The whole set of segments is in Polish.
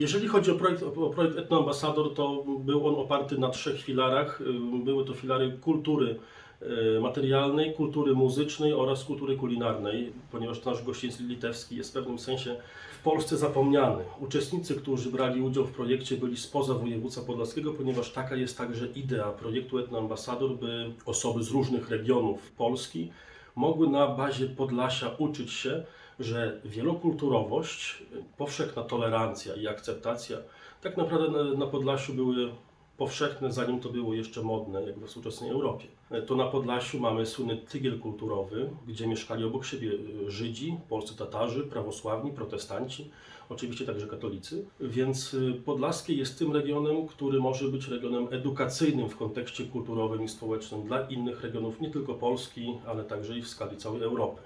Jeżeli chodzi o projekt, o projekt Etnoambasador, to był on oparty na trzech filarach. Ym, Były to filary kultury y, materialnej, kultury muzycznej oraz kultury kulinarnej, ponieważ nasz gościński litewski jest w pewnym sensie w Polsce zapomniany. Uczestnicy, którzy brali udział w projekcie byli spoza województwa podlaskiego, ponieważ taka jest także idea projektu Etnoambasador, by osoby z różnych regionów Polski mogły na bazie Podlasia uczyć się, że wielokulturowość, powszechna tolerancja i akceptacja tak naprawdę na, na Podlasiu były powszechne, zanim to było jeszcze modne, jak we współczesnej Europie. To na Podlasiu mamy słynny tygiel kulturowy, gdzie mieszkali obok siebie Żydzi, polscy Tatarzy, prawosławni, protestanci, oczywiście także katolicy. Więc y, Podlaskie jest tym regionem, który może być regionem edukacyjnym w kontekście kulturowym i społecznym dla innych regionów, nie tylko Polski, ale także i w skali całej Europy.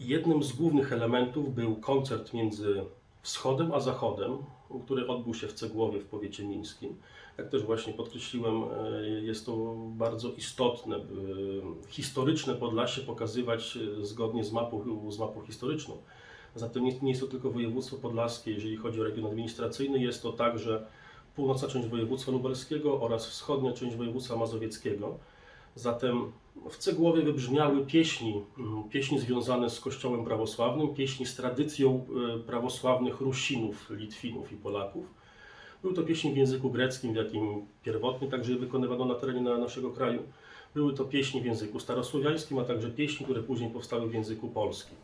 Jednym z głównych elementów był koncert między wschodem a zachodem, który odbył się w Cegłowie w powiecie mińskim. Jak też właśnie podkreśliłem, e, jest to bardzo istotne, by historyczne Podlasie pokazywać e, zgodnie z mapą, z mapą historyczną. Zatem nie jest to tylko województwo podlaskie, jeżeli chodzi o region administracyjny, jest to także północna część województwa lubelskiego oraz wschodnia część województwa mazowieckiego. Zatem w Cegłowie wybrzmiały pieśni, mm, pieśni związane z Kościołem prawosławnym, pieśni z tradycją e, prawosławnych Rusinów, Litwinów i Polaków. Były to pieśni w języku greckim, w jakim pierwotnie także wykonywano na terenie na naszego kraju. Były to pieśni w języku starosłowiańskim, a także pieśni, które później powstały w języku polskim.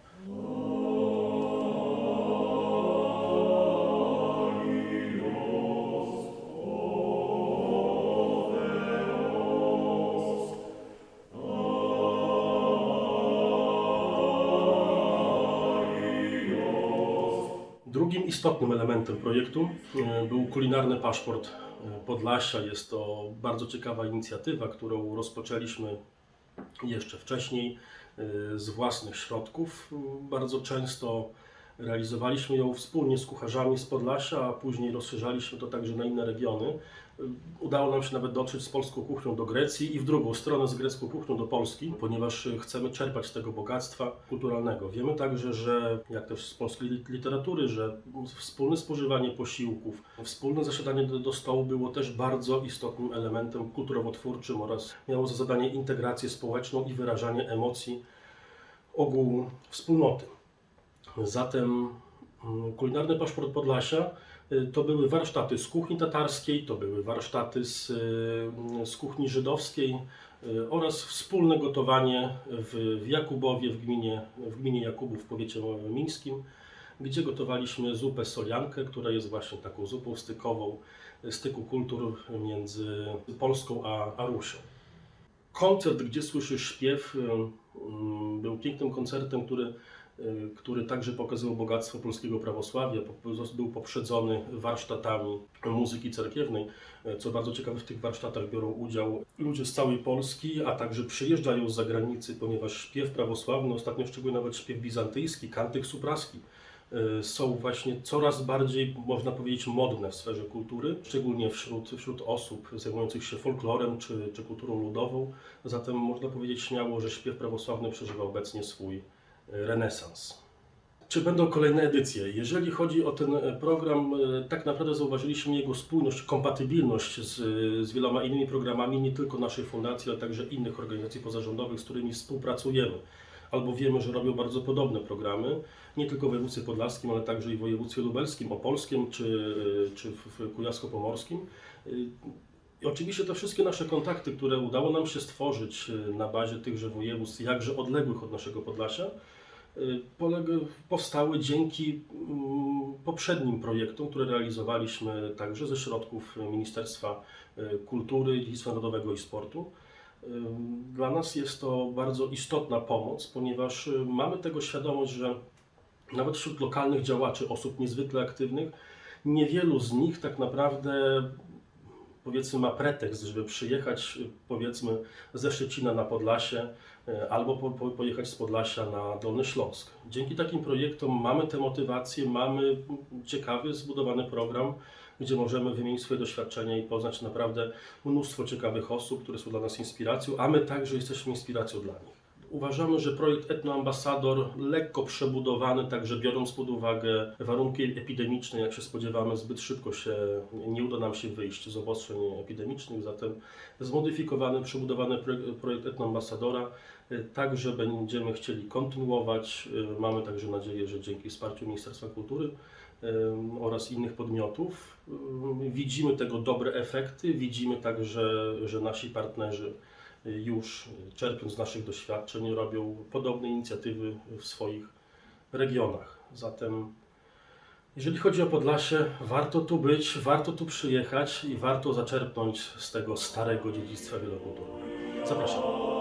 Drugim istotnym elementem projektu e, był kulinarny paszport e, Podlasia. Jest to bardzo ciekawa inicjatywa, którą rozpoczęliśmy jeszcze wcześniej e, z własnych środków. Bardzo często realizowaliśmy ją wspólnie z kucharzami z Podlasia, a później rozszerzaliśmy to także na inne regiony. Udało nam się nawet dotrzeć z polską kuchnią do Grecji i w drugą stronę z grecką kuchnią do Polski, ponieważ chcemy czerpać z tego bogactwa kulturalnego. Wiemy także, że jak też z polskiej lit- literatury, że wspólne spożywanie posiłków, wspólne zasiadanie do, do stołu było też bardzo istotnym elementem kulturowo-twórczym oraz miało za zadanie integrację społeczną i wyrażanie emocji ogółu wspólnoty. Zatem mm, kulinarny paszport Podlasia y, to były warsztaty z kuchni tatarskiej, to były warsztaty z, y, z kuchni żydowskiej y, oraz wspólne gotowanie w, w Jakubowie, w gminie, w gminie Jakubów w powiecie mińskim, gdzie gotowaliśmy zupę soliankę, która jest właśnie taką zupą stykową, styku kultur między Polską a, a Rusią. Koncert, gdzie słyszysz śpiew, mm, był pięknym koncertem, który, który także pokazywał bogactwo polskiego prawosławia. Był poprzedzony warsztatami muzyki cerkiewnej. Y, Co bardzo ciekawe, w tych warsztatach biorą udział ludzie z całej Polski, a także przyjeżdżają z zagranicy, ponieważ śpiew prawosławny, ostatnio szczególnie nawet śpiew bizantyjski, kantyk supraski, y, są właśnie coraz bardziej, można powiedzieć, modne w sferze kultury, szczególnie wśród, wśród osób zajmujących się folklorem czy, czy kulturą ludową. Zatem można powiedzieć śmiało, że śpiew prawosławny przeżywa obecnie swój y, renesans. Czy będą kolejne edycje? Jeżeli chodzi o ten e, program, e, tak naprawdę zauważyliśmy jego spójność, kompatybilność z, z wieloma innymi programami, nie tylko naszej fundacji, ale także innych organizacji pozarządowych, z którymi współpracujemy. Albo wiemy, że robią bardzo podobne programy, nie tylko w województwie podlaskim, ale także i w województwie lubelskim, opolskim czy, e, czy w, kujawsko-pomorskim. I oczywiście te wszystkie nasze kontakty, które udało nam się stworzyć e, na bazie tychże województw, jakże odległych od naszego Podlasia, poleg- powstały dzięki mm, poprzednim projektom, które realizowaliśmy także ze środków Ministerstwa y, Kultury, Dziedzictwa Narodowego i Sportu. Dla nas jest to bardzo istotna pomoc, ponieważ mamy tego świadomość, że nawet wśród lokalnych działaczy, osób niezwykle aktywnych, niewielu z nich tak naprawdę powiedzmy ma pretekst, żeby przyjechać powiedzmy ze Szczecina na Podlasie y, albo po, po, pojechać z Podlasia na Dolny Śląsk. Dzięki takim projektom mamy tę motywację, mamy ciekawy, zbudowany program, gdzie możemy wymienić swoje doświadczenia i poznać naprawdę mnóstwo ciekawych osób, które są dla nas inspiracją, a my także jesteśmy inspiracją dla nich. Uważamy, że projekt Etnoambasador lekko przebudowany, także biorąc pod uwagę warunki epidemiczne, jak się spodziewamy, zbyt szybko się nie uda nam się wyjść z obostrzeń epidemicznych, zatem zmodyfikowany, przebudowany projekt, Etnoambasadora, y, także będziemy chcieli kontynuować. Y, Mamy także nadzieję, że dzięki wsparciu Ministerstwa Kultury y, oraz innych podmiotów widzimy tego dobre efekty, widzimy także, że nasi partnerzy już czerpiąc z naszych doświadczeń robią podobne inicjatywy w swoich regionach. Zatem jeżeli chodzi o Podlasie, warto tu być, warto tu przyjechać i warto zaczerpnąć z tego starego dziedzictwa wielokulturowego. Zapraszam.